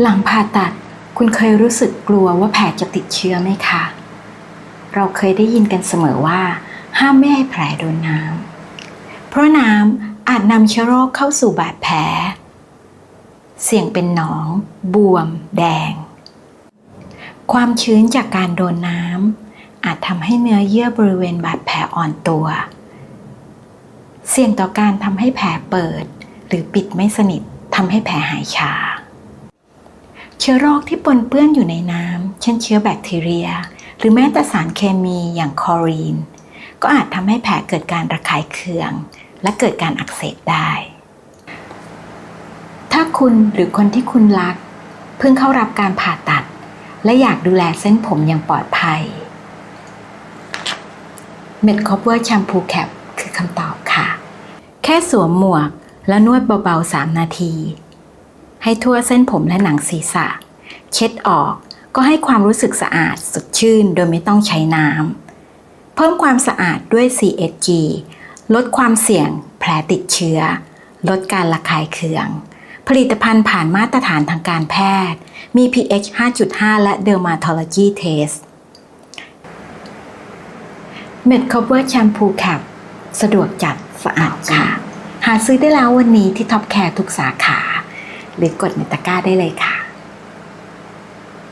หลังผ่าตัดคุณเคยรู้สึกกลัวว่าแผลจะติดเชื้อไหมคะ เราเคยได้ยินกันเสมอว่า ห้ามไม่ให้แผลโดนน้ำ เพราะน้ำอาจนำเชื้อโรคเข้าสู่บาดแผล เสี่ยงเป็นหนอง บวม แดง ความชื้นจากการโดนน้ำอาจทำให้เนื้อเยื่อบริเวณบาดแผลอ่อนตัว เสี่ยงต่อการทำให้แผลเปิด หรือปิดไม่สนิททำให้แผลหายชา เชื้อโรคที่ปนเปื้อนอยู่ในน้ำเช่นเชื้อแบคทีเรีย หรือแม้แต่สารเคมีอย่างคลอรีน ก็อาจทำให้แผลเกิดการระคายเคือง และเกิดการอักเสบได้ ถ้าคุณหรือคนที่คุณรัก เพิ่งเข้ารับการผ่าตัด และอยากดูแลเส้นผมอย่างปลอดภัยเม็ดคอปเวอร์แชมพูแคปคือคำตอบค่ะ แค่สวมหมวกแล้วนวดเบาๆ 3 นาที ให้ทั่วเส้นผมและหนังศีรษะ เช็ดออกก็ให้ความรู้สึกสะอาดสดชื่นโดยไม่ต้องใช้น้ำ เพิ่มความสะอาดด้วย CSG ลดความเสี่ยง แผลติดเชื้อ ลดการระคายเคือง ผลิตภัณฑ์ผ่านมาตรฐานทางการแพทย์ มี pH 5.5 และ Dermatology Test เม็ด Cover Shampoo Cap สะดวกจัดสะอาดค่ะ หาซื้อได้แล้ววันนี้ที่ท็อปแคร์ทุกสาขา หรือกดในตะกร้าได้เลยค่ะ